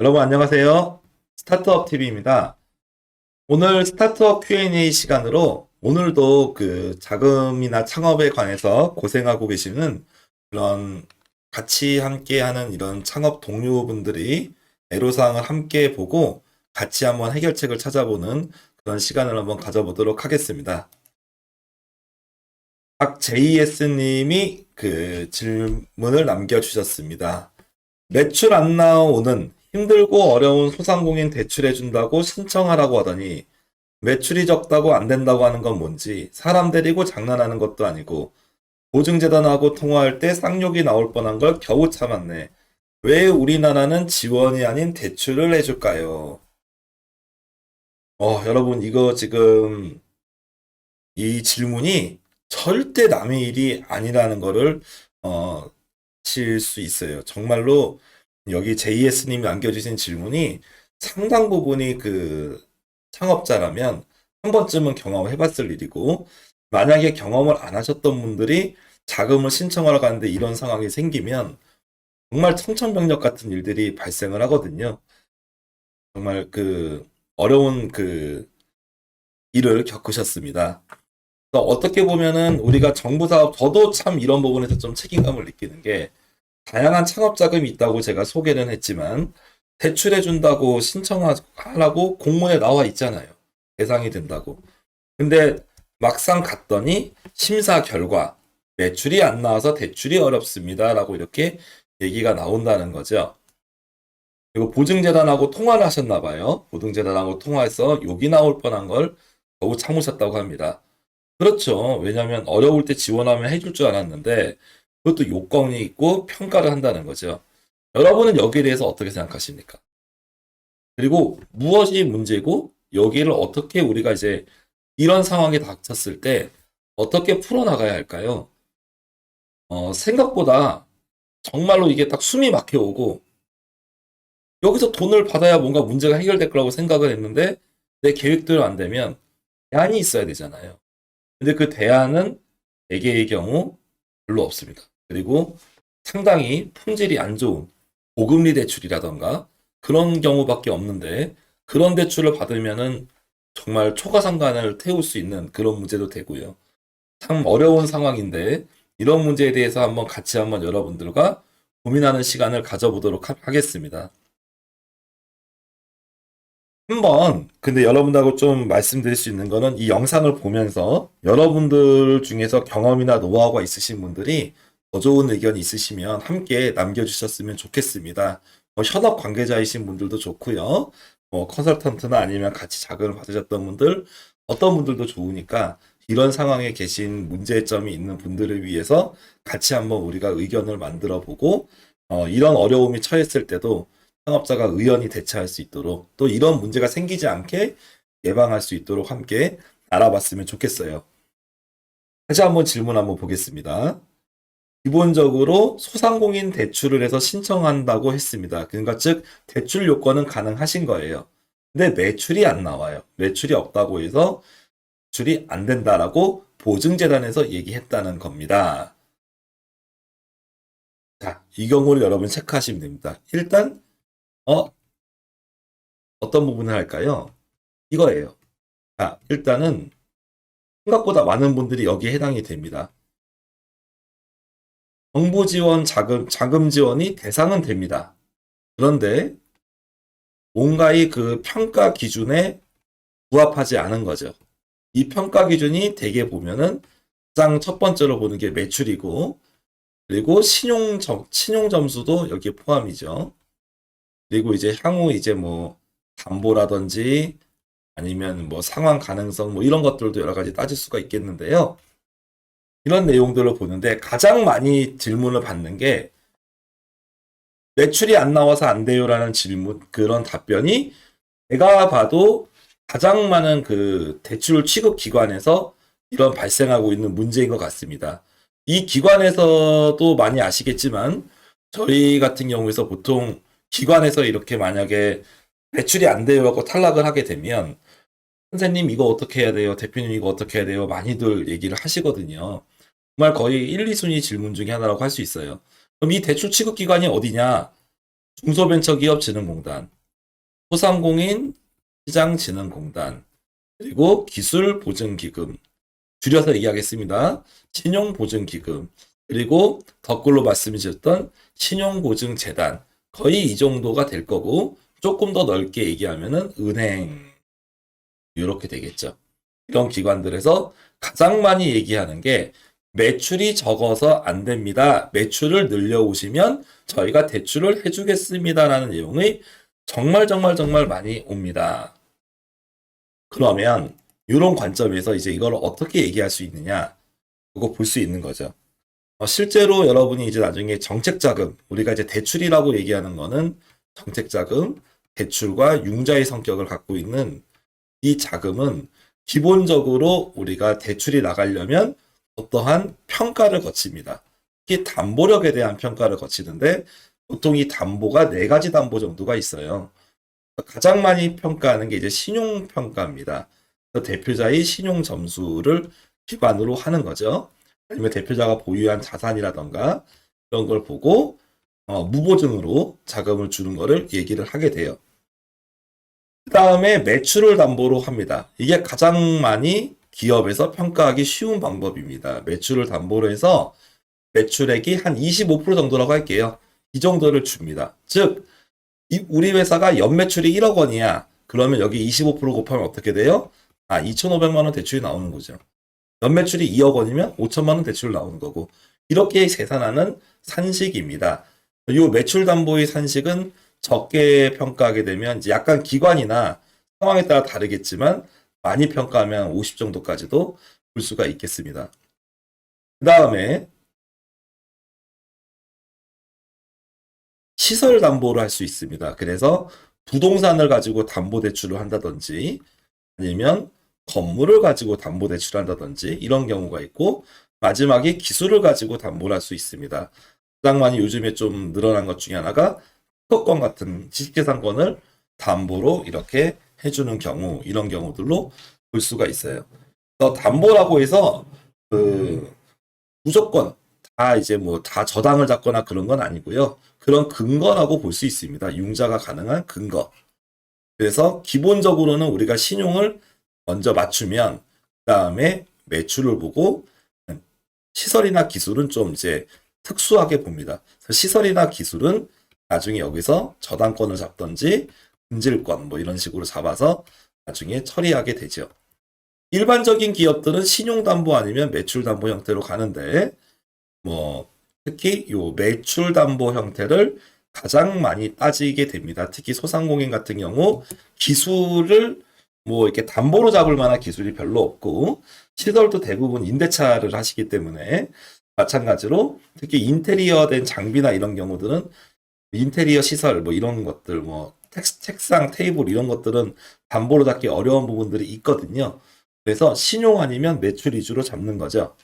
여러분 안녕하세요. 스타트업 TV입니다. 오늘 스타트업 Q&A 시간으로 오늘도 그 자금이나 창업에 관해서 고생하고 계시는 그런 같이 함께 하는 이런 창업 동료분들이 애로사항을 함께 보고 같이 한번 해결책을 찾아보는 그런 시간을 한번 가져보도록 하겠습니다. 박JS님이 그 질문을 남겨주셨습니다. 매출 안 나오는 힘들고 어려운 소상공인 대출해준다고 신청하라고 하더니 매출이 적다고 안 된다고 하는 건 뭔지 사람 데리고 장난하는 것도 아니고 보증재단하고 통화할 때 쌍욕이 나올 뻔한 걸 겨우 참았네. 왜 우리나라는 지원이 아닌 대출을 해줄까요? 어, 여러분, 이거 지금 이 질문이 절대 남의 일이 아니라는 거를, 어, 칠수 있어요. 정말로 여기 JS님이 남겨주신 질문이 상당 부분이 그 창업자라면 한 번쯤은 경험을 해봤을 일이고, 만약에 경험을 안 하셨던 분들이 자금을 신청하러 가는데 이런 상황이 생기면 정말 청천벽력 같은 일들이 발생을 하거든요. 정말 그 어려운 그 일을 겪으셨습니다. 어떻게 보면은 우리가 정부 사업, 저도 참 이런 부분에서 좀 책임감을 느끼는 게 다양한 창업 자금이 있다고 제가 소개는 했지만 대출해 준다고 신청하라고 공문에 나와 있잖아요. 대상이 된다고. 근데 막상 갔더니 심사 결과 매출이 안 나와서 대출이 어렵습니다라고 이렇게 얘기가 나온다는 거죠. 그리고 보증재단하고 통화를 하셨나 봐요. 보증재단하고 통화해서 욕이 나올 뻔한 걸 겨우 참으셨다고 합니다. 그렇죠. 왜냐하면 어려울 때 지원하면 해줄 줄 알았는데 그것도 요건이 있고 평가를 한다는 거죠. 여러분은 여기에 대해서 어떻게 생각하십니까? 그리고 무엇이 문제고 여기를 어떻게 우리가 이제 이런 상황에 닥쳤을 때 어떻게 풀어나가야 할까요? 어, 생각보다 정말로 이게 딱 숨이 막혀오고 여기서 돈을 받아야 뭔가 문제가 해결될 거라고 생각을 했는데 내 계획대로 안 되면 대안이 있어야 되잖아요. 근데 그 대안은 대개의 경우 별로 없습니다. 그리고 상당히 품질이 안 좋은 고금리 대출이라던가 그런 경우밖에 없는데 그런 대출을 받으면은 정말 초과상관을 태울 수 있는 그런 문제도 되고요. 참 어려운 상황인데 이런 문제에 대해서 한번 같이 한번 여러분들과 고민하는 시간을 가져보도록 하- 하겠습니다. 한번 근데 여러분들하고 좀 말씀드릴 수 있는 거는 이 영상을 보면서 여러분들 중에서 경험이나 노하우가 있으신 분들이 더 좋은 의견이 있으시면 함께 남겨주셨으면 좋겠습니다. 뭐 현업 관계자이신 분들도 좋고요. 뭐 컨설턴트나 아니면 같이 자금을 받으셨던 분들 어떤 분들도 좋으니까 이런 상황에 계신 문제점이 있는 분들을 위해서 같이 한번 우리가 의견을 만들어 보고 어, 이런 어려움이 처했을 때도 창업자가 의연히 대처할 수 있도록 또 이런 문제가 생기지 않게 예방할 수 있도록 함께 알아봤으면 좋겠어요. 다시 한번 질문 한번 보겠습니다. 기본적으로 소상공인 대출을 해서 신청한다고 했습니다. 그러니까 즉 대출 요건은 가능하신 거예요. 근데 매출이 안 나와요. 매출이 없다고 해서 대출이 안 된다라고 보증재단에서 얘기했다는 겁니다. 자, 이 경우를 여러분 체크하시면 됩니다. 일단 어 어떤 부분을 할까요? 이거예요. 자, 일단은 생각보다 많은 분들이 여기에 해당이 됩니다. 정부 지원 자금, 자금 지원이 대상은 됩니다. 그런데 뭔가의 그 평가 기준에 부합하지 않은 거죠. 이 평가 기준이 대개 보면은 가장 첫 번째로 보는 게 매출이고, 그리고 신용 점, 신용 점수도 여기에 포함이죠. 그리고 이제 향후 이제 뭐 담보라든지 아니면 뭐 상환 가능성 뭐 이런 것들도 여러 가지 따질 수가 있겠는데요. 이런 내용들을 보는데 가장 많이 질문을 받는 게 매출이 안 나와서 안 돼요라는 질문 그런 답변이 제가 봐도 가장 많은 그 대출 취급 기관에서 이런 발생하고 있는 문제인 것 같습니다. 이 기관에서도 많이 아시겠지만 저희 같은 경우에서 보통 기관에서 이렇게 만약에 매출이 안 돼요 하고 탈락을 하게 되면 선생님 이거 어떻게 해야 돼요? 대표님 이거 어떻게 해야 돼요? 많이들 얘기를 하시거든요. 정말 거의 1, 2순위 질문 중에 하나라고 할 수 있어요. 그럼 이 대출 취급 기관이 어디냐? 중소벤처기업진흥공단, 소상공인 시장진흥공단, 그리고 기술보증기금, 줄여서 얘기하겠습니다. 신용보증기금, 그리고 거꾸로 말씀드렸던 신용보증재단, 거의 이 정도가 될 거고, 조금 더 넓게 얘기하면은 은행, 이렇게 되겠죠. 이런 기관들에서 가장 많이 얘기하는 게 매출이 적어서 안 됩니다. 매출을 늘려오시면 저희가 대출을 해주겠습니다라는 내용이 정말 정말 정말 많이 옵니다. 그러면 이런 관점에서 이제 이걸 어떻게 얘기할 수 있느냐 그거 볼 수 있는 거죠. 어, 실제로 여러분이 이제 나중에 정책자금 우리가 이제 대출이라고 얘기하는 거는 정책자금 대출과 융자의 성격을 갖고 있는 이 자금은 기본적으로 우리가 대출이 나가려면 어떠한 평가를 거칩니다. 특히 담보력에 대한 평가를 거치는데 보통 이 담보가 네 가지 담보 정도가 있어요. 가장 많이 평가하는 게 이제 신용평가입니다. 대표자의 신용 점수를 기반으로 하는 거죠. 아니면 대표자가 보유한 자산이라던가 이런 걸 보고 어, 무보증으로 자금을 주는 거를 얘기를 하게 돼요. 그 다음에 매출을 담보로 합니다. 이게 가장 많이 기업에서 평가하기 쉬운 방법입니다. 매출을 담보로 해서 매출액이 한 25% 정도라고 할게요. 이 정도를 줍니다. 즉, 이 우리 회사가 연매출이 1억 원이야. 그러면 여기 25% 곱하면 어떻게 돼요? 아, 2,500만 원 대출이 나오는 거죠. 연매출이 2억 원이면 5천만 원 대출 나오는 거고. 이렇게 계산하는 산식입니다. 이 매출 담보의 산식은 적게 평가하게 되면 이제 약간 기관이나 상황에 따라 다르겠지만 많이 평가하면 50 정도까지도 볼 수가 있겠습니다. 그 다음에 시설 담보를 할 수 있습니다. 그래서 부동산을 가지고 담보 대출을 한다든지 아니면 건물을 가지고 담보 대출을 한다든지 이런 경우가 있고 마지막에 기술을 가지고 담보를 할 수 있습니다. 가장 많이 요즘에 좀 늘어난 것 중에 하나가 특허권 같은 지식재산권을 담보로 이렇게 해주는 경우 이런 경우들로 볼 수가 있어요. 그래서 담보라고 해서 그 무조건 다 이제 뭐 다 저당을 잡거나 그런 건 아니고요. 그런 근거라고 볼 수 있습니다. 융자가 가능한 근거. 그래서 기본적으로는 우리가 신용을 먼저 맞추면 그 다음에 매출을 보고 시설이나 기술은 좀 이제 특수하게 봅니다. 시설이나 기술은 나중에 여기서 저당권을 잡던지 금질권 뭐 이런 식으로 잡아서 나중에 처리하게 되죠. 일반적인 기업들은 신용담보 아니면 매출담보 형태로 가는데 뭐 특히 요 매출담보 형태를 가장 많이 따지게 됩니다. 특히 소상공인 같은 경우 기술을 뭐 이렇게 담보로 잡을 만한 기술이 별로 없고 시설도 대부분 임대차를 하시기 때문에 마찬가지로 특히 인테리어 된 장비나 이런 경우들은 인테리어 시설 뭐 이런 것들 뭐 텍- 책상 테이블 이런 것들은 담보로 잡기 어려운 부분들이 있거든요. 그래서 신용 아니면 매출 위주로 잡는 거죠.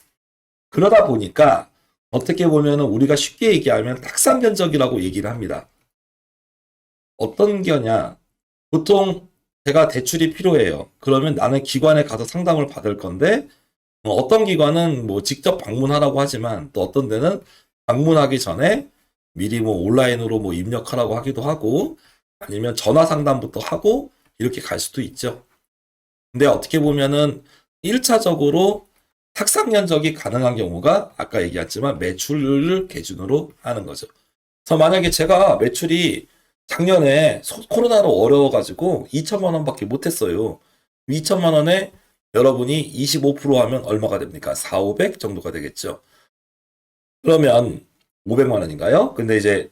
그러다 보니까 어떻게 보면은 우리가 쉽게 얘기하면 탁상 견적이라고 얘기를 합니다. 어떤 거냐? 보통 제가 대출이 필요해요. 그러면 나는 기관에 가서 상담을 받을 건데 어, 어떤 기관은 뭐 직접 방문하라고 하지만 또 어떤 데는 방문하기 전에 미리 뭐 온라인으로 뭐 입력하라고 하기도 하고 아니면 전화 상담부터 하고 이렇게 갈 수도 있죠. 근데 어떻게 보면은 1차적으로 탁상 견적이 가능한 경우가 아까 얘기했지만 매출을 기준으로 하는 거죠. 그래서 만약에 제가 매출이 작년에 소- 코로나로 어려워가지고 2천만 원밖에 못했어요. 2천만 원에 여러분이 25% 하면 얼마가 됩니까? 4, 500 정도가 되겠죠. 그러면 500만 원인가요? 근데 이제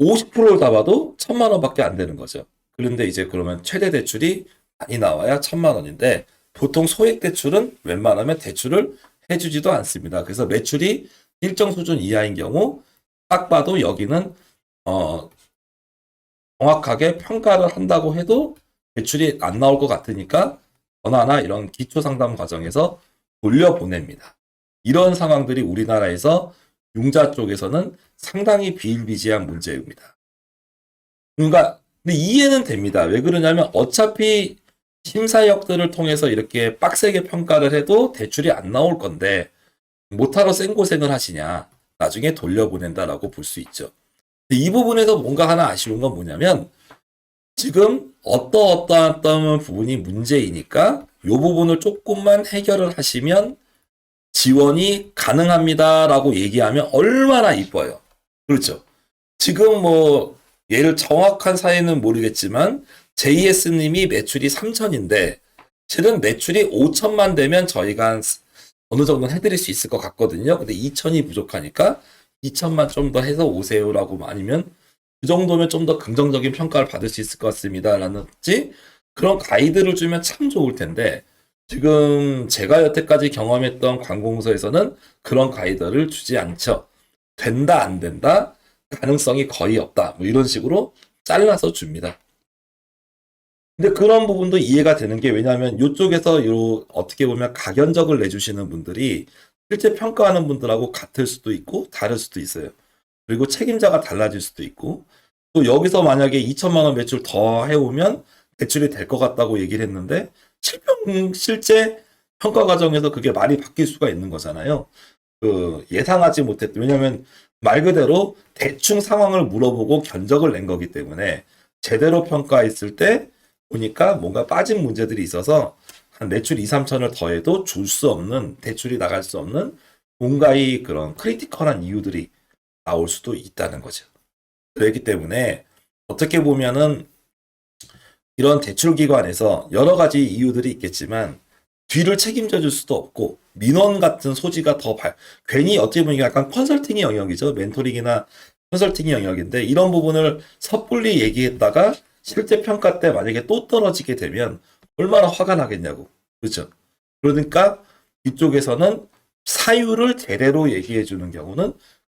50%를 잡아도 1000만 원밖에 안 되는 거죠. 그런데 이제 그러면 최대 대출이 많이 나와야 1000만 원인데 보통 소액 대출은 웬만하면 대출을 해주지도 않습니다. 그래서 매출이 일정 수준 이하인 경우 딱 봐도 여기는 어 정확하게 평가를 한다고 해도 대출이 안 나올 것 같으니까 전화나 이런 기초 상담 과정에서 돌려보냅니다. 이런 상황들이 우리나라에서 융자 쪽에서는 상당히 비일비재한 문제입니다. 그러니까 근데 이해는 됩니다. 왜 그러냐면 어차피 심사역들을 통해서 이렇게 빡세게 평가를 해도 대출이 안 나올 건데 못하러 생고생을 하시냐 나중에 돌려보낸다라고 볼 수 있죠. 이 부분에서 뭔가 하나 아쉬운 건 뭐냐면 지금 어떠어떠한 부분이 문제이니까 이 부분을 조금만 해결을 하시면 지원이 가능합니다라고 얘기하면 얼마나 이뻐요. 그렇죠. 지금 뭐 얘를 정확한 사이는 모르겠지만 JS님이 매출이 3천인데 실은 매출이 5천만 되면 저희가 한 어느 정도는 해드릴 수 있을 것 같거든요. 근데 2천이 부족하니까 2천만 좀 더 해서 오세요라고 아니면 그 정도면 좀 더 긍정적인 평가를 받을 수 있을 것 같습니다. 라는지 그런 가이드를 주면 참 좋을 텐데 지금 제가 여태까지 경험했던 관공서에서는 그런 가이드를 주지 않죠. 된다, 안 된다, 가능성이 거의 없다. 뭐 이런 식으로 잘라서 줍니다. 근데 그런 부분도 이해가 되는 게 왜냐하면 이쪽에서 요 어떻게 보면 각연적을 내주시는 분들이 실제 평가하는 분들하고 같을 수도 있고 다를 수도 있어요. 그리고 책임자가 달라질 수도 있고 또 여기서 만약에 2천만 원 매출 더 해오면 대출이 될 것 같다고 얘기를 했는데 실평 실제 평가 과정에서 그게 말이 바뀔 수가 있는 거잖아요. 그 예상하지 못했던 왜냐하면 말 그대로 대충 상황을 물어보고 견적을 낸 거기 때문에 제대로 평가했을 때 보니까 뭔가 빠진 문제들이 있어서 한 매출 2, 3천을 더해도 줄 수 없는 대출이 나갈 수 없는 뭔가의 그런 크리티컬한 이유들이 나올 수도 있다는 거죠. 그렇기 때문에 어떻게 보면은 이런 대출 기관에서 여러 가지 이유들이 있겠지만 뒤를 책임져 줄 수도 없고 민원 같은 소지가 더 발, 괜히 어떻게 보면 약간 컨설팅의 영역이죠. 멘토링이나 컨설팅의 영역인데 이런 부분을 섣불리 얘기했다가 실제 평가 때 만약에 또 떨어지게 되면 얼마나 화가 나겠냐고. 그렇죠? 그러니까 이쪽에서는 사유를 제대로 얘기해 주는 경우는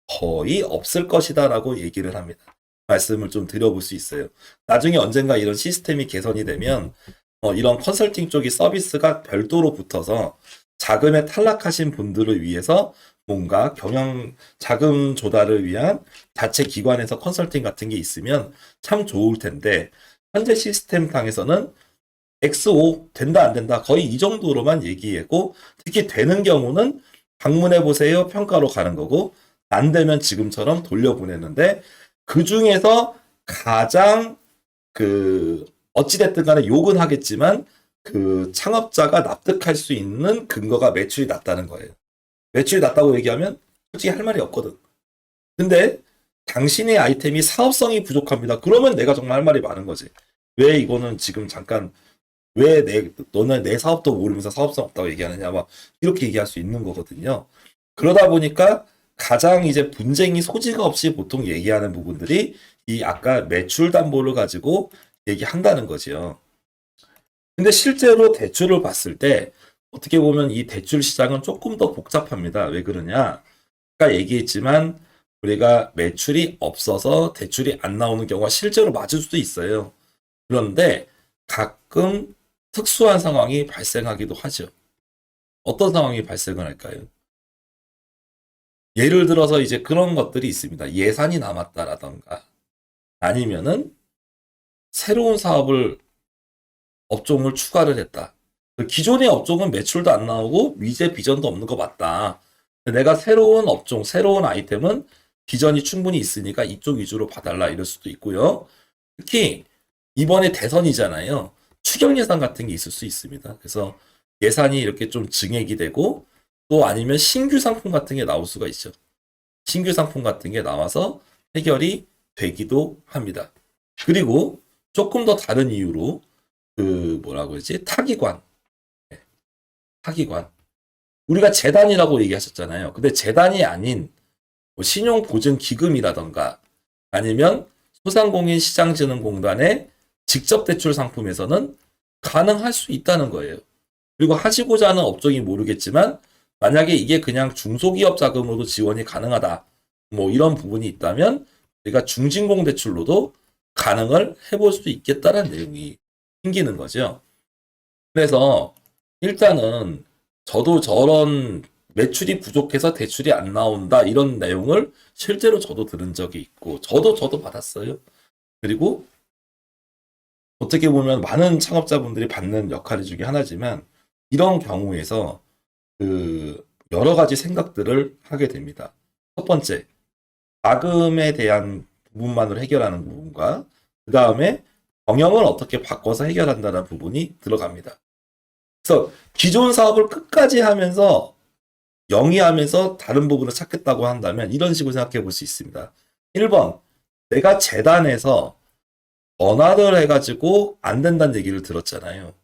거의 없을 것이다라고 얘기를 합니다. 말씀을 좀 드려볼 수 있어요. 나중에 언젠가 이런 시스템이 개선이 되면 어, 이런 컨설팅 쪽이 서비스가 별도로 붙어서 자금에 탈락하신 분들을 위해서 뭔가 경영 자금 조달을 위한 자체 기관에서 컨설팅 같은 게 있으면 참 좋을 텐데 현재 시스템 상에서는 X5 된다 안 된다 거의 이 정도로만 얘기하고 특히 되는 경우는 방문해 보세요 평가로 가는 거고 안 되면 지금처럼 돌려보내는데 그 중에서 가장 그 어찌됐든 간에 욕은 하겠지만 그 창업자가 납득할 수 있는 근거가 매출이 낮다는 거예요. 매출이 낮다고 얘기하면 솔직히 할 말이 없거든. 근데 당신의 아이템이 사업성이 부족합니다. 그러면 내가 정말 할 말이 많은 거지. 왜 이거는 지금 잠깐 왜 내 너는 내 사업도 모르면서 사업성 없다고 얘기하느냐 막 이렇게 얘기할 수 있는 거거든요. 그러다 보니까 가장 이제 분쟁이 소지가 없이 보통 얘기하는 부분들이 이 아까 매출 담보를 가지고 얘기한다는 거지요. 근데 실제로 대출을 봤을 때 어떻게 보면 이 대출 시장은 조금 더 복잡합니다. 왜 그러냐? 아까 얘기했지만 우리가 매출이 없어서 대출이 안 나오는 경우가 실제로 맞을 수도 있어요. 그런데 가끔 특수한 상황이 발생하기도 하죠. 어떤 상황이 발생을 할까요? 예를 들어서 이제 그런 것들이 있습니다. 예산이 남았다라던가 아니면은 새로운 사업을 업종을 추가를 했다. 기존의 업종은 매출도 안 나오고 미제 비전도 없는 거 맞다. 내가 새로운 업종, 새로운 아이템은 비전이 충분히 있으니까 이쪽 위주로 봐달라 이럴 수도 있고요. 특히 이번에 대선이잖아요. 추경 예산 같은 게 있을 수 있습니다. 그래서 예산이 이렇게 좀 증액이 되고 또 아니면 신규 상품 같은 게 나올 수가 있죠. 신규 상품 같은 게 나와서 해결이 되기도 합니다. 그리고 조금 더 다른 이유로 그 뭐라고 했지 타기관 네. 타기관 우리가 재단이라고 얘기하셨잖아요. 근데 재단이 아닌 뭐 신용보증기금이라던가 아니면 소상공인 시장진흥공단의 직접 대출 상품에서는 가능할 수 있다는 거예요. 그리고 하시고자 하는 업종이 모르겠지만 만약에 이게 그냥 중소기업 자금으로도 지원이 가능하다. 뭐 이런 부분이 있다면 우리가 중진공 대출로도 가능을 해볼 수 있겠다는 내용이 생기는 거죠. 그래서 일단은 저도 저런 매출이 부족해서 대출이 안 나온다 이런 내용을 실제로 저도 들은 적이 있고 저도 저도 받았어요. 그리고 어떻게 보면 많은 창업자분들이 받는 역할 중에 하나지만 이런 경우에서 그 여러 가지 생각들을 하게 됩니다. 첫 번째, 자금에 대한 부분만으로 해결하는 부분과 그 다음에 경영을 어떻게 바꿔서 해결한다는 부분이 들어갑니다. 그래서 기존 사업을 끝까지 하면서 영위하면서 다른 부분을 찾겠다고 한다면 이런 식으로 생각해 볼 수 있습니다. 1번, 내가 재단에서 전화를 해가지고 안 된다는 얘기를 들었잖아요.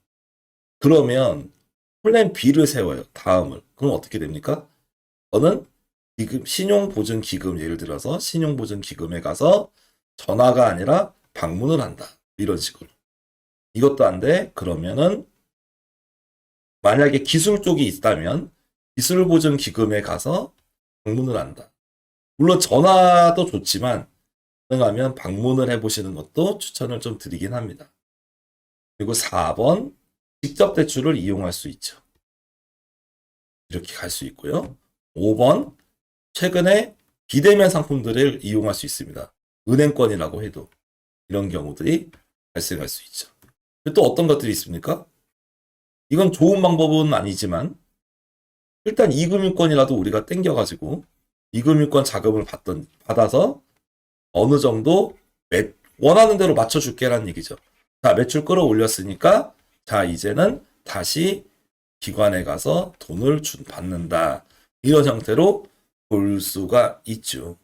그러면 플랜 B를 세워요. 다음을. 그럼 어떻게 됩니까? 저는 기금, 신용보증기금 예를 들어서 신용보증기금에 가서 전화가 아니라 방문을 한다. 이런 식으로. 이것도 안 돼. 그러면은 만약에 기술 쪽이 있다면 기술보증기금에 가서 방문을 한다. 물론 전화도 좋지만 가능하면 방문을 해보시는 것도 추천을 좀 드리긴 합니다. 그리고 4번 직접 대출을 이용할 수 있죠. 이렇게 갈 수 있고요. 5번 최근에 비대면 상품들을 이용할 수 있습니다. 은행권이라고 해도 이런 경우들이 발생할 수 있죠. 또 어떤 것들이 있습니까? 이건 좋은 방법은 아니지만 일단 이금융권이라도 우리가 땡겨가지고 이금융권 자금을 받던 받아서 어느 정도 매- 원하는 대로 맞춰줄게라는 얘기죠. 자 매출 끌어올렸으니까 자 이제는 다시 기관에 가서 돈을 준 받는다 이런 형태로 볼 수가 있죠.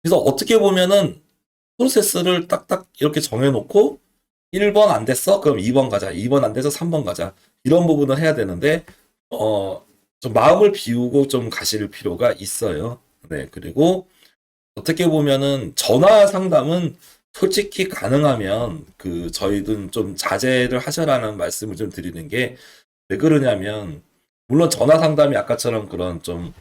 그래서 어떻게 보면은 프로세스를 딱딱 이렇게 정해놓고 1번 안 됐어? 그럼 2번 가자. 2번 안 돼서 3번 가자. 이런 부분을 해야 되는데 어, 좀 마음을 비우고 좀 가실 필요가 있어요. 네, 그리고 어떻게 보면은 전화 상담은 솔직히 가능하면 그 저희든 좀 자제를 하셔라는 말씀을 좀 드리는 게 왜 그러냐면 물론 전화 상담이 아까처럼 그런 좀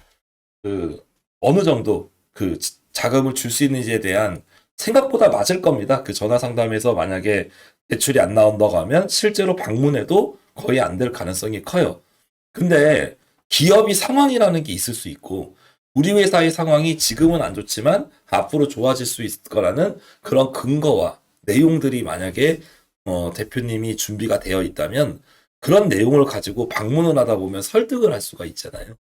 그 어느 정도 그 자금을 줄 수 있는지에 대한 생각보다 맞을 겁니다. 그 전화 상담에서 만약에 대출이 안 나온다고 하면 실제로 방문해도 거의 안 될 가능성이 커요. 근데 기업이 상황이라는 게 있을 수 있고 우리 회사의 상황이 지금은 안 좋지만 앞으로 좋아질 수 있을 거라는 그런 근거와 내용들이 만약에 어, 대표님이 준비가 되어 있다면 그런 내용을 가지고 방문을 하다 보면 설득을 할 수가 있잖아요.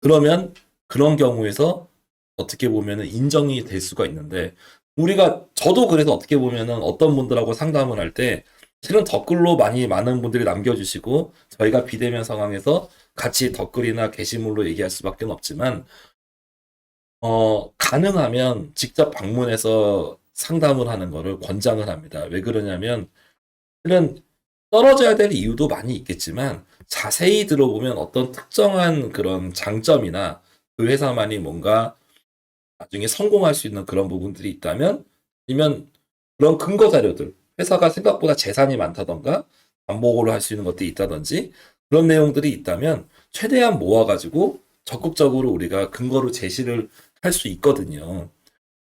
그러면 그런 경우에서 어떻게 보면은 인정이 될 수가 있는데 우리가 저도 그래서 어떻게 보면은 어떤 분들하고 상담을 할 때 실은 댓글로 많이 많은 분들이 남겨주시고 저희가 비대면 상황에서 같이 댓글이나 게시물로 얘기할 수밖에 없지만 어 가능하면 직접 방문해서 상담을 하는 거를 권장을 합니다. 왜 그러냐면 실은 떨어져야 될 이유도 많이 있겠지만 자세히 들어보면 어떤 특정한 그런 장점이나 그 회사만이 뭔가 나중에 성공할 수 있는 그런 부분들이 있다면 아니면 그런 근거 자료들 회사가 생각보다 재산이 많다던가 반복으로 할 수 있는 것들이 있다든지 그런 내용들이 있다면 최대한 모아가지고 적극적으로 우리가 근거로 제시를 할 수 있거든요.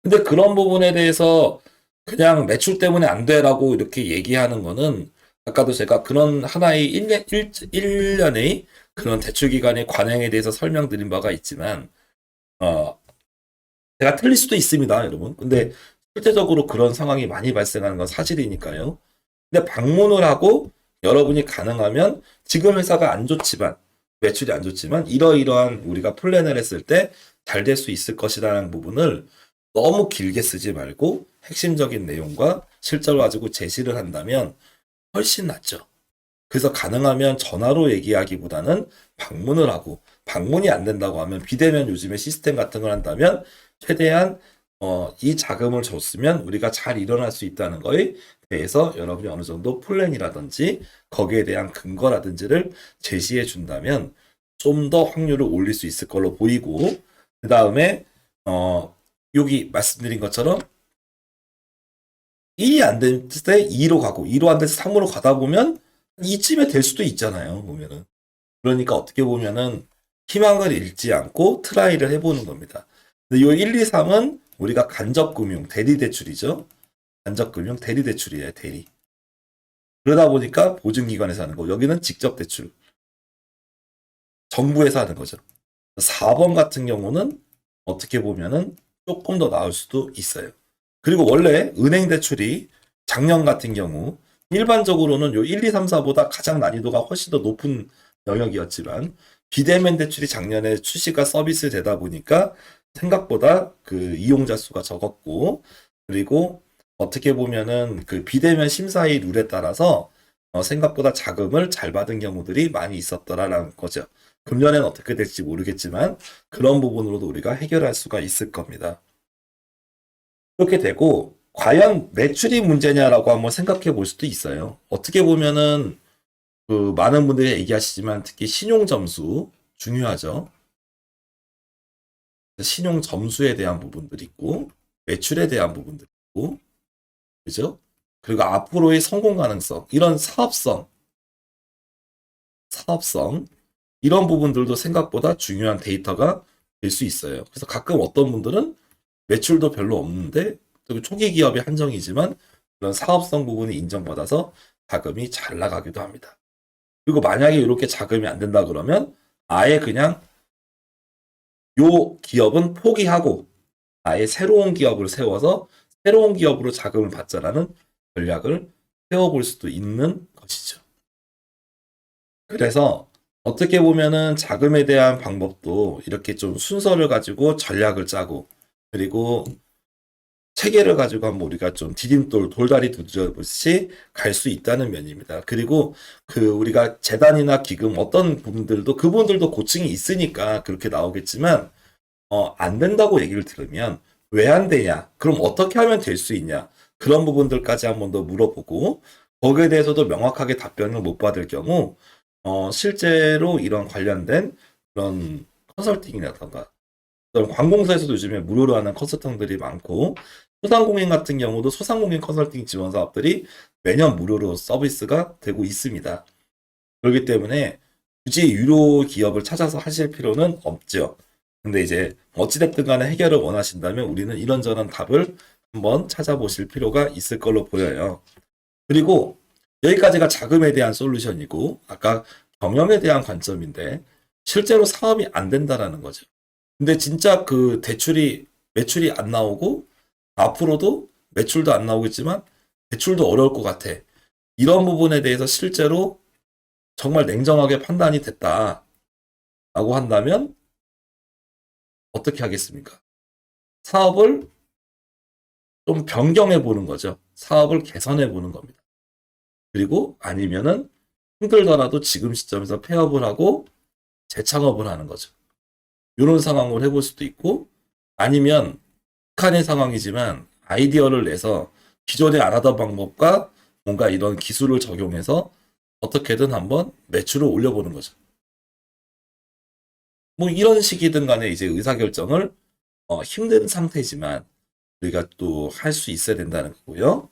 근데 그런 부분에 대해서 그냥 매출 때문에 안 돼라고 이렇게 얘기하는 거는 아까도 제가 그런 하나의 1년, 1년의 그런 대출 기간의 관행에 대해서 설명드린 바가 있지만 어 제가 틀릴 수도 있습니다, 여러분. 근데 실제적으로 그런 상황이 많이 발생하는 건 사실이니까요. 근데 방문을 하고 여러분이 가능하면 지금 회사가 안 좋지만 매출이 안 좋지만 이러이러한 우리가 플랜을 했을 때 잘 될 수 있을 것이라는 부분을 너무 길게 쓰지 말고 핵심적인 내용과 실적을 가지고 제시를 한다면 훨씬 낫죠. 그래서 가능하면 전화로 얘기하기보다는 방문을 하고 방문이 안 된다고 하면 비대면 요즘에 시스템 같은 걸 한다면 최대한 어, 이 자금을 줬으면 우리가 잘 일어날 수 있다는 거에 대해서 여러분이 어느 정도 플랜이라든지 거기에 대한 근거라든지를 제시해 준다면 좀 더 확률을 올릴 수 있을 걸로 보이고 그 다음에 어, 여기 말씀드린 것처럼 1이 안 됐을 때 2로 가고 2로 안 돼서 3으로 가다 보면 이쯤에 될 수도 있잖아요 보면은 그러니까 어떻게 보면은 희망을 잃지 않고 트라이를 해보는 겁니다. 근데 요 1, 2, 3은 우리가 간접금융, 대리대출이죠. 간접금융, 대리대출이에요, 대리. 그러다 보니까 보증기관에서 하는 거. 여기는 직접 대출. 정부에서 하는 거죠. 4번 같은 경우는 어떻게 보면은 조금 더 나을 수도 있어요. 그리고 원래 은행 대출이 작년 같은 경우 일반적으로는 요 1, 2, 3, 4보다 가장 난이도가 훨씬 더 높은 영역이었지만 비대면 대출이 작년에 출시가 서비스 되다 보니까 생각보다 그 이용자 수가 적었고 그리고 어떻게 보면은 그 비대면 심사위 룰에 따라서 어, 생각보다 자금을 잘 받은 경우들이 많이 있었더라라는 거죠. 금년에는 어떻게 될지 모르겠지만 그런 부분으로도 우리가 해결할 수가 있을 겁니다. 그렇게 되고 과연 매출이 문제냐라고 한번 생각해 볼 수도 있어요. 어떻게 보면은 그 많은 분들이 얘기하시지만 특히 신용 점수 중요하죠. 신용 점수에 대한 부분들이 있고 매출에 대한 부분들이 있고 그죠? 그리고 앞으로의 성공 가능성, 이런 사업성, 사업성 이런 부분들도 생각보다 중요한 데이터가 될 수 있어요. 그래서 가끔 어떤 분들은 매출도 별로 없는데 또 초기 기업의 한정이지만 그런 사업성 부분이 인정받아서 자금이 잘 나가기도 합니다. 그리고 만약에 이렇게 자금이 안 된다 그러면 아예 그냥 요 기업은 포기하고 아예 새로운 기업을 세워서 새로운 기업으로 자금을 받자라는 전략을 세워볼 수도 있는 것이죠. 그래서 어떻게 보면은 자금에 대한 방법도 이렇게 좀 순서를 가지고 전략을 짜고 그리고 체계를 가지고 한번 우리가 좀 디딤돌 돌다리 두드려보듯이 갈 수 있다는 면입니다. 그리고 그 우리가 재단이나 기금 어떤 부분들도 그분들도 고충이 있으니까 그렇게 나오겠지만 어, 안 된다고 얘기를 들으면 왜 안 되냐? 그럼 어떻게 하면 될 수 있냐? 그런 부분들까지 한번 더 물어보고 거기에 대해서도 명확하게 답변을 못 받을 경우 어, 실제로 이런 관련된 그런 컨설팅이라던가 관공서에서도 요즘에 무료로 하는 컨설팅들이 많고 소상공인 같은 경우도 소상공인 컨설팅 지원 사업들이 매년 무료로 서비스가 되고 있습니다. 그렇기 때문에 굳이 유료 기업을 찾아서 하실 필요는 없죠. 근데 이제 어찌됐든 간에 해결을 원하신다면 우리는 이런저런 답을 한번 찾아보실 필요가 있을 걸로 보여요. 그리고 여기까지가 자금에 대한 솔루션이고 아까 경영에 대한 관점인데 실제로 사업이 안 된다라는 거죠. 근데 진짜 그 대출이 매출이 안 나오고 앞으로도 매출도 안 나오겠지만 대출도 어려울 것 같아. 이런 부분에 대해서 실제로 정말 냉정하게 판단이 됐다라고 한다면 어떻게 하겠습니까? 사업을 좀 변경해 보는 거죠. 사업을 개선해 보는 겁니다. 그리고 아니면은 힘들더라도 지금 시점에서 폐업을 하고 재창업을 하는 거죠. 이런 상황을 해볼 수도 있고 아니면 북한의 상황이지만 아이디어를 내서 기존에 안 하던 방법과 뭔가 이런 기술을 적용해서 어떻게든 한번 매출을 올려보는 거죠. 뭐 이런 식이든 간에 이제 의사결정을 어, 힘든 상태지만 우리가 또 할 수 있어야 된다는 거고요.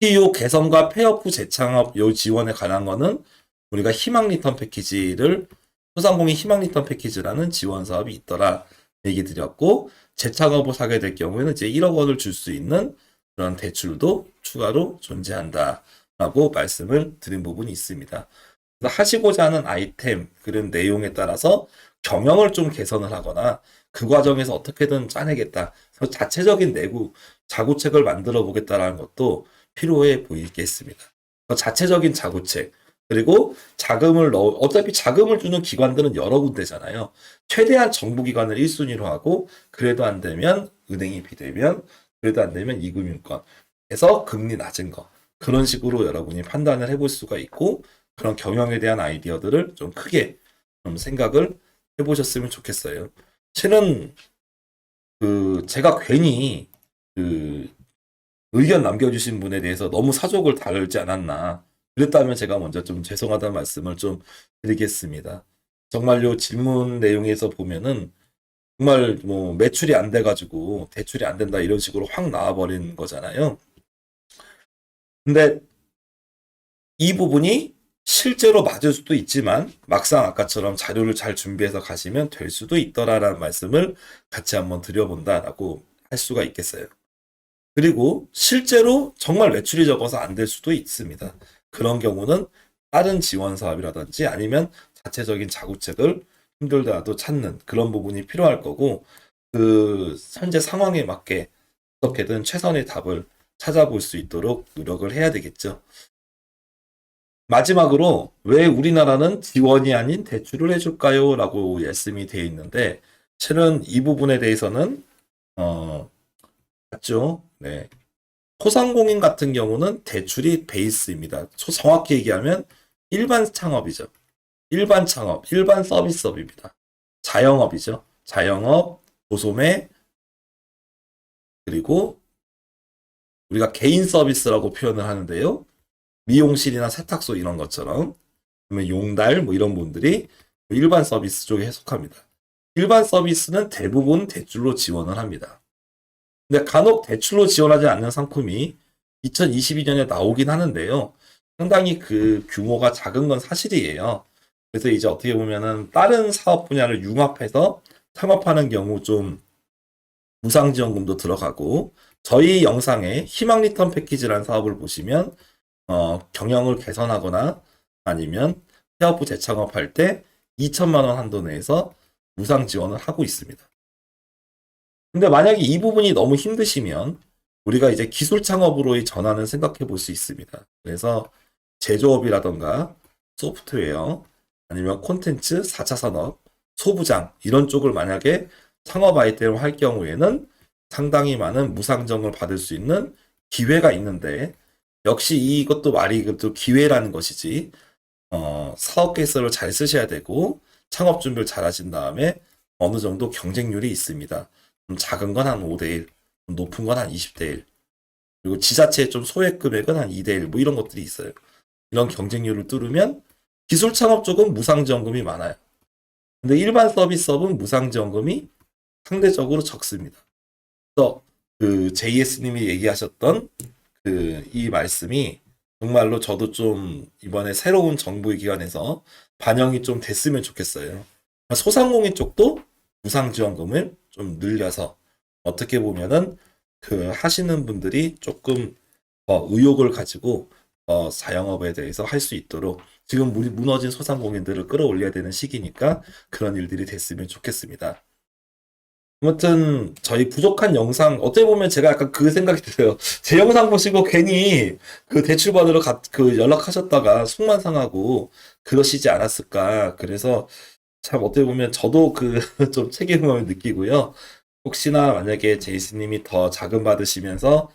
PU 개선과 폐업 후 재창업 요 지원에 관한 거는 우리가 희망 리턴 패키지를 소상공인 희망 리턴 패키지라는 지원 사업이 있더라 얘기 드렸고 재창업을 하게 될 경우에는 이제 1억 원을 줄 수 있는 그런 대출도 추가로 존재한다라고 말씀을 드린 부분이 있습니다. 하시고자 하는 아이템 그런 내용에 따라서 경영을 좀 개선을 하거나 그 과정에서 어떻게든 짜내겠다. 자체적인 내구 자구책을 만들어 보겠다라는 것도 필요해 보이겠습니다. 자체적인 자구책 그리고 자금을 넣어 어차피 자금을 주는 기관들은 여러 군데잖아요. 최대한 정부 기관을 1순위로 하고 그래도 안 되면 은행이 비대면 그래도 안 되면 이금융권 해서 금리 낮은 거 그런 식으로 여러분이 판단을 해볼 수가 있고 그런 경영에 대한 아이디어들을 좀 크게 좀 생각을 해보셨으면 좋겠어요. 실은 그 제가 괜히 그 의견 남겨주신 분에 대해서 너무 사족을 다르지 않았나. 그랬다면 제가 먼저 좀 죄송하다는 말씀을 좀 드리겠습니다. 정말요 질문 내용에서 보면은 정말 뭐 매출이 안 돼가지고 대출이 안 된다 이런 식으로 확 나와버린 거잖아요. 근데 이 부분이 실제로 맞을 수도 있지만 막상 아까처럼 자료를 잘 준비해서 가시면 될 수도 있더라라는 말씀을 같이 한번 드려본다라고 할 수가 있겠어요. 그리고 실제로 정말 매출이 적어서 안 될 수도 있습니다. 그런 경우는 다른 지원 사업이라든지 아니면 자체적인 자구책을 힘들더라도 찾는 그런 부분이 필요할 거고 그 현재 상황에 맞게 어떻게든 최선의 답을 찾아볼 수 있도록 노력을 해야 되겠죠. 마지막으로 왜 우리나라는 지원이 아닌 대출을 해줄까요? 라고 말씀이 되어 있는데 실은 이 부분에 대해서는 어 맞죠. 네. 소상공인 같은 경우는 대출이 베이스입니다. 소- 정확히 얘기하면 일반 창업이죠. 일반 창업, 일반 서비스업입니다. 자영업이죠. 자영업, 도소매, 그리고 우리가 개인 서비스라고 표현을 하는데요. 미용실이나 세탁소 이런 것처럼 그러면 용달 뭐 이런 분들이 일반 서비스 쪽에 해석합니다. 일반 서비스는 대부분 대출로 지원을 합니다. 근데 간혹 대출로 지원하지 않는 상품이 2022년에 나오긴 하는데요. 상당히 그 규모가 작은 건 사실이에요. 그래서 이제 어떻게 보면은 다른 사업 분야를 융합해서 창업하는 경우 좀 무상지원금도 들어가고 저희 영상에 희망 리턴 패키지라는 사업을 보시면 어, 경영을 개선하거나 아니면 폐업후 재창업할 때 2천만 원 한도 내에서 무상 지원을 하고 있습니다. 근데 만약에 이 부분이 너무 힘드시면 우리가 이제 기술 창업으로의 전환을 생각해 볼 수 있습니다. 그래서 제조업이라던가 소프트웨어 아니면 콘텐츠, 4차 산업, 소부장 이런 쪽을 만약에 창업 아이템을 할 경우에는 상당히 많은 무상정을 받을 수 있는 기회가 있는데 역시 이것도 말이 그것도 기회라는 것이지 어, 사업 계획서를 잘 쓰셔야 되고 창업 준비를 잘 하신 다음에 어느 정도 경쟁률이 있습니다. 좀 작은 건 한 5대1, 높은 건 한 20대1, 그리고 지자체 좀 소액 금액은 한 2대1, 뭐 이런 것들이 있어요. 이런 경쟁률을 뚫으면 기술 창업 쪽은 무상지원금이 많아요. 근데 일반 서비스업은 무상지원금이 상대적으로 적습니다. 그래서 그 JS님이 얘기하셨던 그 이 말씀이 정말로 저도 좀 이번에 새로운 정부 기관에서 반영이 좀 됐으면 좋겠어요. 소상공인 쪽도 무상지원금을 좀 늘려서 어떻게 보면은 그 하시는 분들이 조금 어, 의욕을 가지고 어, 자영업에 대해서 할 수 있도록 지금 무- 무너진 소상공인들을 끌어올려야 되는 시기니까 그런 일들이 됐으면 좋겠습니다. 아무튼 저희 부족한 영상 어떻게 보면 제가 약간 그 생각이 들어요. 제 영상 보시고 괜히 그 대출 받으러 가, 그 연락하셨다가 속만 상하고 그러시지 않았을까. 그래서 참 어떻게 보면 저도 그 좀 책임감을 느끼고요. 혹시나 만약에 제이스님이 더 자금 받으시면서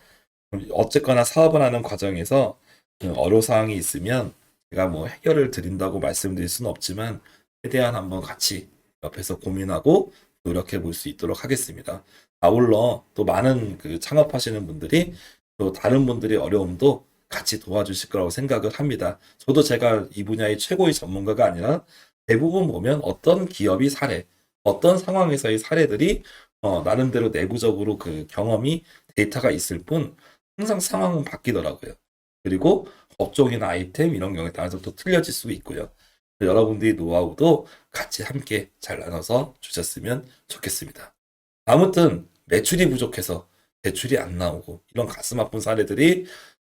어쨌거나 사업을 하는 과정에서 그 어려사항이 있으면 제가 뭐 해결을 드린다고 말씀드릴 수는 없지만 최대한 한번 같이 옆에서 고민하고 노력해 볼 수 있도록 하겠습니다. 아울러 또 많은 그 창업하시는 분들이 또 다른 분들의 어려움도 같이 도와주실 거라고 생각을 합니다. 저도 제가 이 분야의 최고의 전문가가 아니라 대부분 보면 어떤 기업이 사례, 어떤 상황에서의 사례들이 어, 나름대로 내부적으로 그 경험이 데이터가 있을 뿐 항상 상황은 바뀌더라고요. 그리고 업종이나 아이템 이런 경우에 따라서 또 틀려질 수 있고요. 여러분들이 노하우도 같이 함께 잘 나눠서 주셨으면 좋겠습니다. 아무튼 매출이 부족해서 대출이 안 나오고 이런 가슴 아픈 사례들이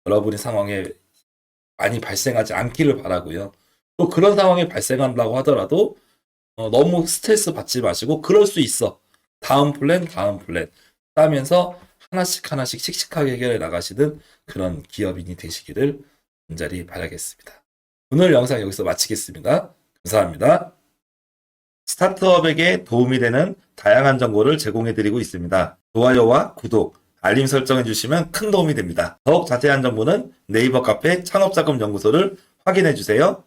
여러분의 상황에 많이 발생하지 않기를 바라고요. 또 그런 상황이 발생한다고 하더라도 어, 너무 스트레스 받지 마시고 그럴 수 있어. 다음 플랜, 다음 플랜 따면서 하나씩 하나씩 씩씩하게 해결해 나가시는 그런 기업인이 되시기를 간절히 바라겠습니다. 오늘 영상 여기서 마치겠습니다. 감사합니다. 스타트업에게 도움이 되는 다양한 정보를 제공해 드리고 있습니다. 좋아요와 구독, 알림 설정해 주시면 큰 도움이 됩니다. 더욱 자세한 정보는 네이버 카페 창업자금 연구소를 확인해 주세요.